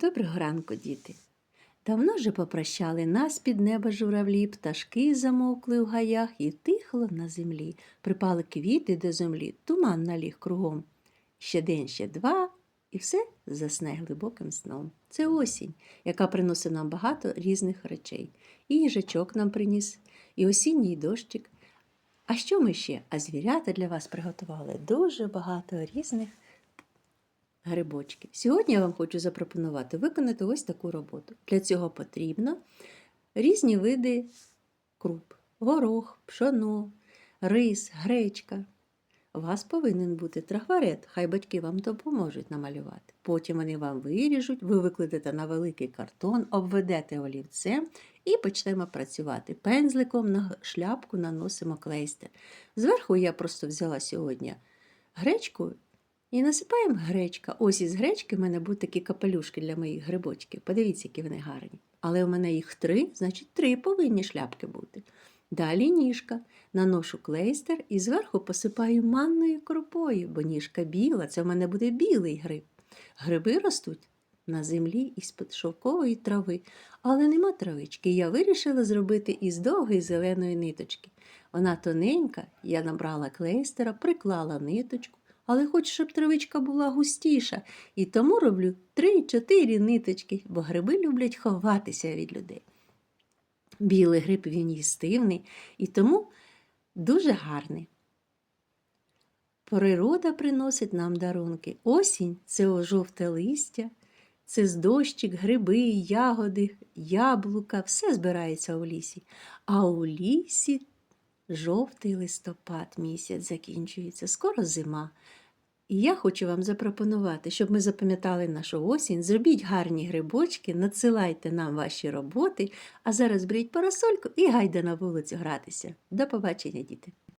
Доброго ранку, діти. Давно вже попрощали нас під неба журавлі, пташки замовкли у гаях і тихло на землі. Припали квіти до землі, туман наліг кругом. Ще день, ще два, і все засне глибоким сном. Це осінь, яка приносить нам багато різних речей. І їжачок нам приніс, і осінній дощик. А що ми ще? А звірята для вас приготували дуже багато різних грибочки. Сьогодні я вам хочу запропонувати виконати ось таку роботу. Для цього потрібно різні види круп: горох, пшоно, рис, гречка. У вас повинен бути трахварет, хай батьки вам допоможуть намалювати. Потім вони вам виріжуть, ви викладете на великий картон, обведете олівцем і почнемо працювати. Пензликом на шляпку наносимо клейстер. Зверху я просто взяла сьогодні гречку і насипаємо гречка. Ось із гречки в мене будуть такі капелюшки для моїх грибочків. Подивіться, які вони гарні. Але у мене їх три, значить три повинні шляпки бути. Далі ніжка. Наношу клейстер і зверху посипаю манною крупою, бо ніжка біла, це в мене буде білий гриб. Гриби ростуть на землі із-під шовкової трави, але нема травички. Я вирішила зробити із довгої зеленої ниточки. Вона тоненька, я набрала клейстера, приклала ниточку, але хочу, щоб травичка була густіша, і тому роблю 3-4 ниточки, бо гриби люблять ховатися від людей. Білий гриб він їстивний і тому дуже гарний. Природа приносить нам дарунки. Осінь це жовте листя, це з дощик, гриби, ягоди, яблука, все збирається у лісі. А у лісі жовтий листопад місяць закінчується, скоро зима. І я хочу вам запропонувати, щоб ми запам'ятали нашу осінь, зробіть гарні грибочки, надсилайте нам ваші роботи, а зараз беріть парасольку і гайда на вулицю гратися. До побачення, діти!